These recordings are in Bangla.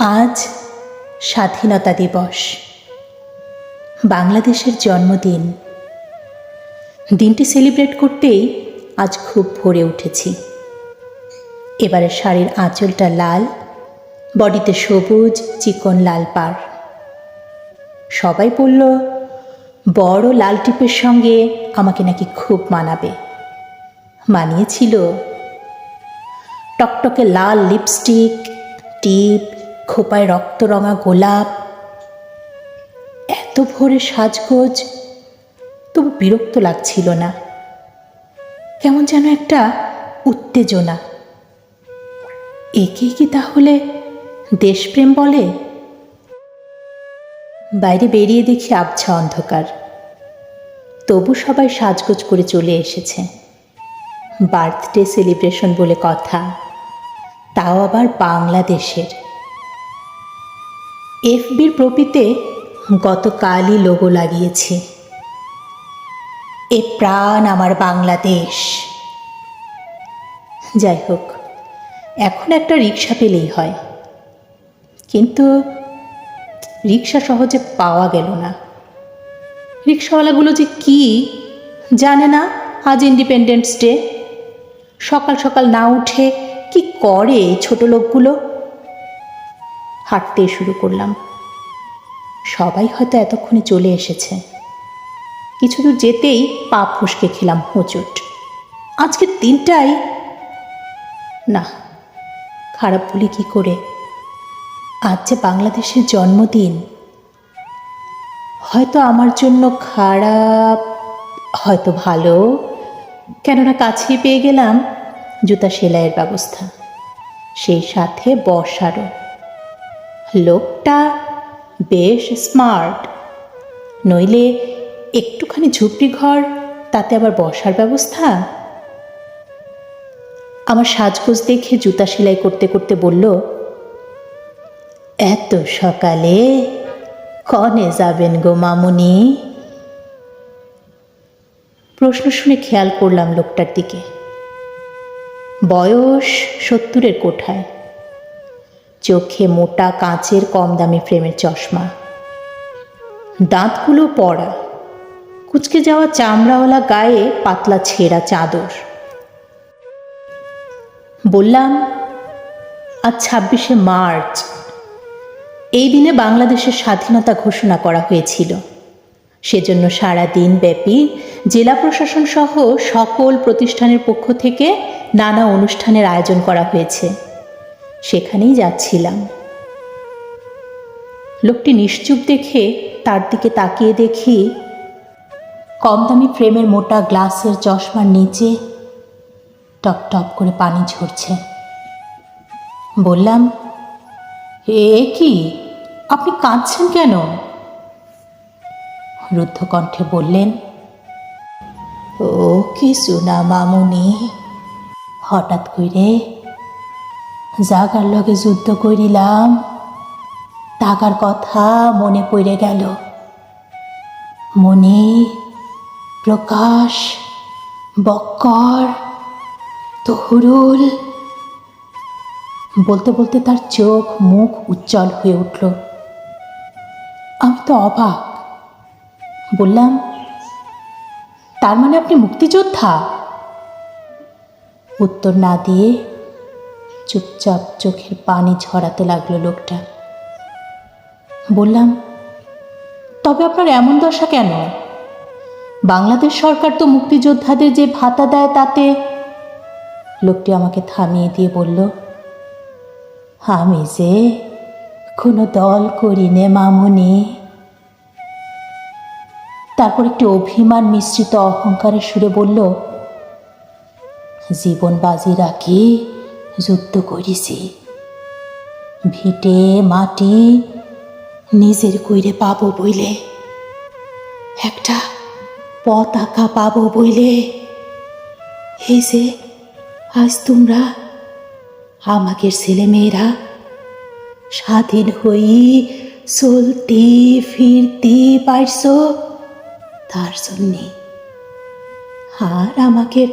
আজ স্বাধীনতা দিবস। বাংলাদেশের জন্মদিন। দিনটি সেলিব্রেট করতেই আজ খুব ভরে উঠেছি। এবারে শাড়ির আঁচলটা লাল, বডিতে সবুজ, চিকন লাল পার। সবাই বলল, বড় লাল টিপের সঙ্গে আমাকে নাকি খুব মানাবে। মানিয়েছিল টকটকে লাল লিপস্টিক, টিপ খোপায় রক্তরঙা গোলাপ। এত ভোরে সাজগোজ। তবু বিরক্ত লাগছিল না। কেমন যেন একটা উত্তেজনা। একে কি তাহলে দেশপ্রেম বলে? বাইরে বেরিয়ে দেখি আবছা অন্ধকার। তবু সবাই সাজগোজ করে চলে এসেছে। বার্থডে সেলিব্রেশন বলে কথা। তাও আবার বাংলাদেশের। এফবির প্রপিতে গতকালই লোগো লাগিয়েছি। এ প্রাণ আমার বাংলাদেশ। যাই হোক, এখন একটা রিক্সা পেলেই হয়। কিন্তু রিক্সা সহজে পাওয়া গেল না। রিক্সাওয়ালাগুলো যে কি জানে না আজ ইন্ডিপেন্ডেন্স ডে সকাল সকাল না উঠে কি করে ছোট লোকগুলো? হাঁটতে শুরু করলাম। সবাই হয়তো এতক্ষণে চলে এসেছে। কিছু দূর যেতেই পা ফসকে খেলাম হোঁচট। আজকের দিনটাই না, খারাপ বলি কি করে? আজ যে বাংলাদেশের জন্মদিন, হয়তো আমার জন্য খারাপ, হয়তো ভালো। কেননা কাছেই পেয়ে গেলাম জুতা সেলাইয়ের ব্যবস্থা, সেই সাথে বসারও। লোকটা বেশ স্মার্ট। নইলে একটুখানি ঝুপড়ি ঘর তাতে আবার বসার ব্যবস্থা? আমার সাজগোজ দেখে জুতা সেলাই করতে করতে বলল, এত সকালে কনে যাবেন গো মামুনি? প্রশ্ন শুনে খেয়াল করলাম লোকটার দিকে। বয়স সত্তরের কোঠায়। চোখে মোটা কাঁচের কম দামি ফ্রেমের চশমা। দাঁতগুলো পড়া। কুচকে যাওয়া চামড়াওয়ালা গায়ে পাতলা ছেঁড়া চাদর। বললাম, আজ ছাব্বিশে মার্চ। এই দিনে বাংলাদেশের স্বাধীনতা ঘোষণা করা হয়েছিল। সেজন্য সারা দিন ব্যাপী জেলা প্রশাসন সহ সকল প্রতিষ্ঠানের পক্ষ থেকে নানা অনুষ্ঠানের আয়োজন করা হয়েছে। সেখানেই যাচ্ছিলাম। লোকটি নিশ্চুপ দেখে তার দিকে তাকিয়ে দেখি কম দামি ফ্রেমের মোটা গ্লাসের চশমার নিচে টপ টপ করে পানি ঝরছে। বললাম, এ কি? আপনি কাঁদছেন কেন? রুদ্ধ কণ্ঠে বললেন, ও কিছু না মামুনি হঠাৎ করে জাগার লগে যুদ্ধ করিলাম। টাকার কথা মনে পড়ে গেল। মনে প্রকাশ, বক্কর, তহরুল। বলতে বলতে তার চোখ মুখ উজ্জ্বল হয়ে উঠল। আমি তো অবাক। বললাম, তার মানে আপনি মুক্তিযোদ্ধা? উত্তর না দিয়ে চুপচাপ চোখের পানি ঝরাতে লাগল লোকটা। বললাম, তবে আপনার এমন দশা কেন? বাংলাদেশ সরকার তো মুক্তিযোদ্ধাদের যে ভাতা দেয় তাতে লোকটি আমাকে থামিয়ে দিয়ে বলল, আমি যে কোনো দল করি নে মামুনি। তারপর একটি অভিমান মিশ্রিত অহংকারের সুরে বলল, জীবন বাজি রাখি যুদ্ধ করিছি। ভিটে, মাটি, নিজের কইরে পাবো বইলে। একটা পতাকা পাবো বইলে। এই যে, আজ তোমরা, আমাদের ছেলেমেয়েরা স্বাধীন হই, চলতে, ফিরতে পারছ তার জন্যে। আর আমাকে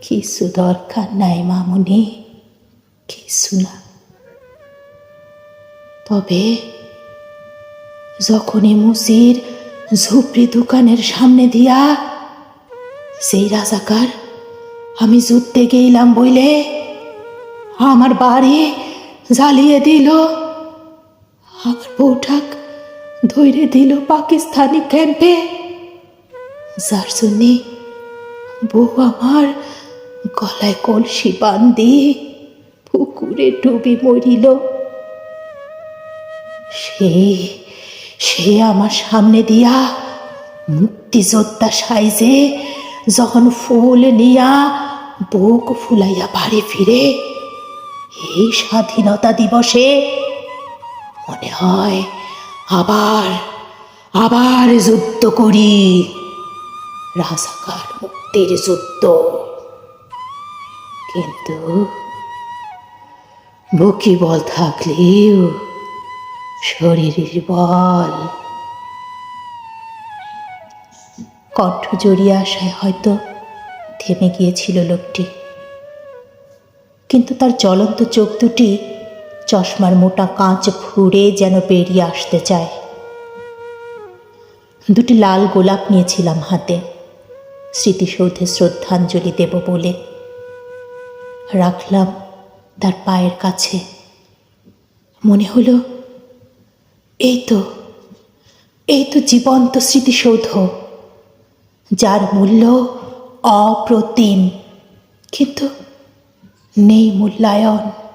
কিছু দরকার নাই মামুনি। কিছু না তবে যখনই মুসির ঝুপড়ি দোকানের সামনে দিয়া, সেই রাজাকার, আমি যুদ্ধে গেলাম বইলে আমার বাড়ি জ্বালিয়ে দিল, আমার বউটাক ধৈর্য দিল পাকিস্তানি ক্যাম্পে। যার জন্যে বউ আমার গলায় কলসি বান্ধি পুকুরে ডুবি মরিল। সে সে আমার সামনে দিয়া মুক্তিযোদ্ধা সাইজে যখন ফুল নিয়া বুক ফুলাইয়া বাড়ি ফিরে, এই স্বাধীনতা দিবসে মনে হয় আবার আবার যুদ্ধ করি। রাজাকার মুক্তির যুদ্ধ। কিন্তু বুকি বল থাকলেও শরীরের বল। কণ্ঠ জড়িয়ে আসায় হয়তো থেমে গিয়েছিল লোকটি। কিন্তু তার জ্বলন্ত চোখ দুটি চশমার মোটা কাঁচ ফুঁড়ে যেন বেরিয়ে আসতে চায়। দুটি লাল গোলাপ নিয়েছিলাম হাতে, স্মৃতিসৌধে শ্রদ্ধাঞ্জলি দেব বলে। রাখলাম তার পায়ের কাছে। মনে হলো, এই তো এই তো জীবন্ত স্মৃতিসৌধ, যার মূল্য অপ্রতিম। কিন্তু নেই মূল্যায়ন।